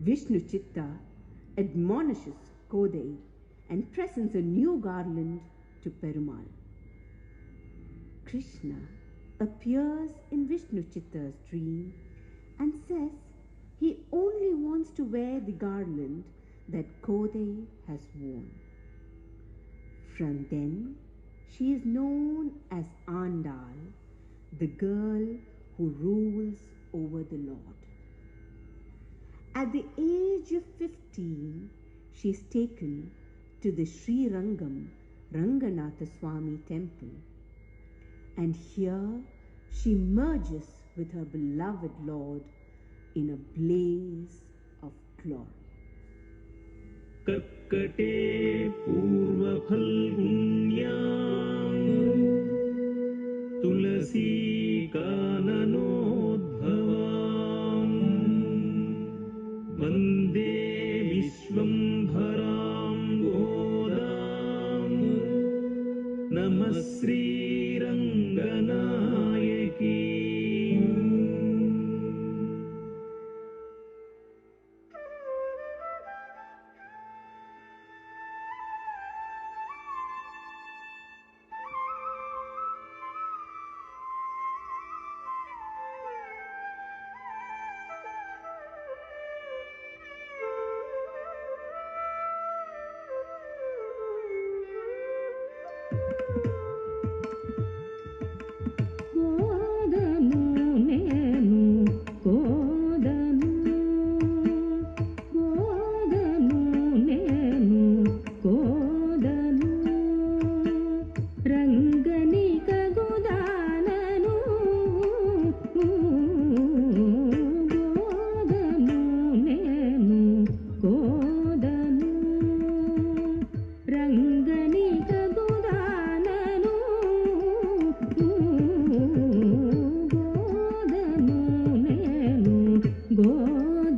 Vishnu Chitta admonishes Kodai and presents a new garland to Perumal. Krishna appears in Vishnu Chitta's dream and says he only wants to wear the garland that Kodai has worn. From then, she is known as Andal, the girl who rules over the Lord. At the age of 15, she is taken to the Sri Rangam Ranganatha Swami temple. And here she merges with her beloved Lord in a blaze of glory. कर्कटे पूर्वफल्गुण्याम् तुलसीकाननोद्भवाम् श्वम्भरां नमः श्री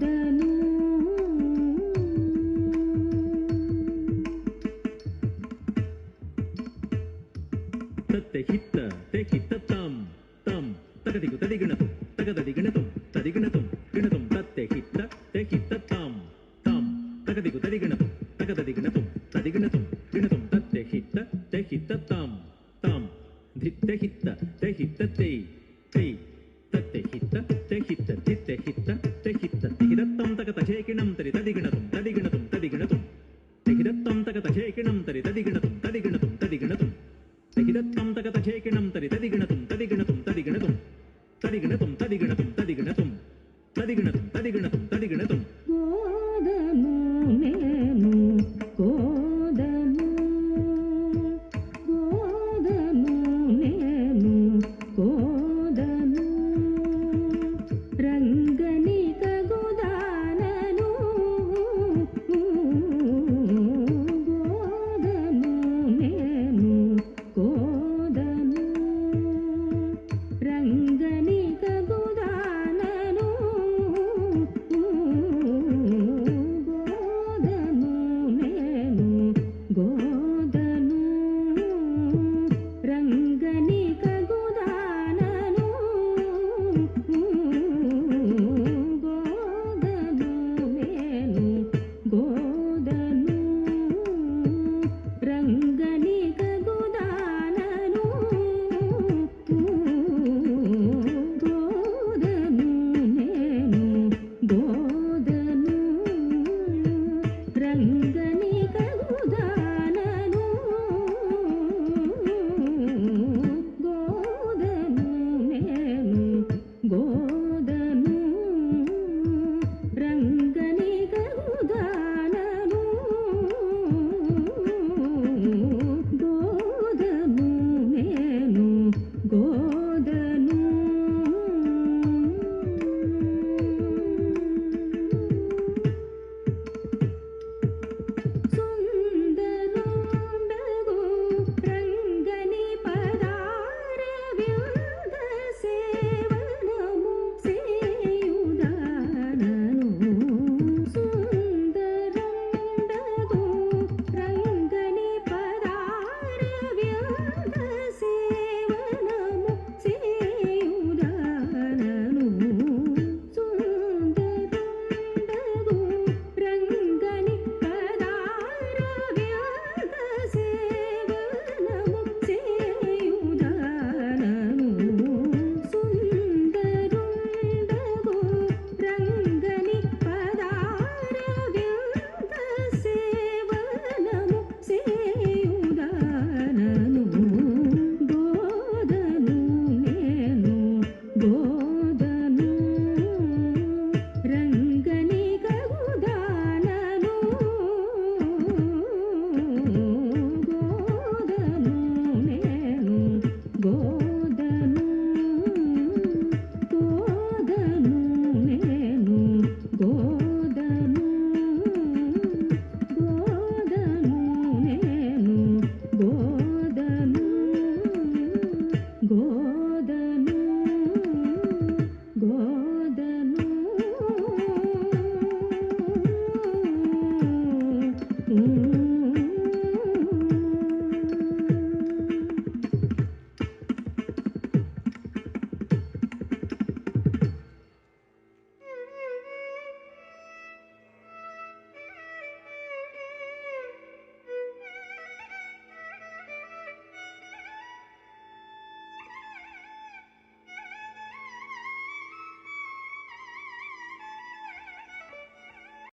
తుదను తత్తహిత్త తెహిత్త తం తం తగదిగు తదిగణతు తగదది గణతం తది గణతం గణతం తత్తహిత్త తెహిత్త తం తం తగదిగు తదిగణతు తగదది గణతం తది గణతం గణతం తత్తహిత్త తెహిత్త తం తాం ధిత్తహిత్త తెహిత్త తై తై తదిగణతం తరి తదిగణతం తదిగణతం తదిగణతం తదిగణతం తదిగణతం తరి తది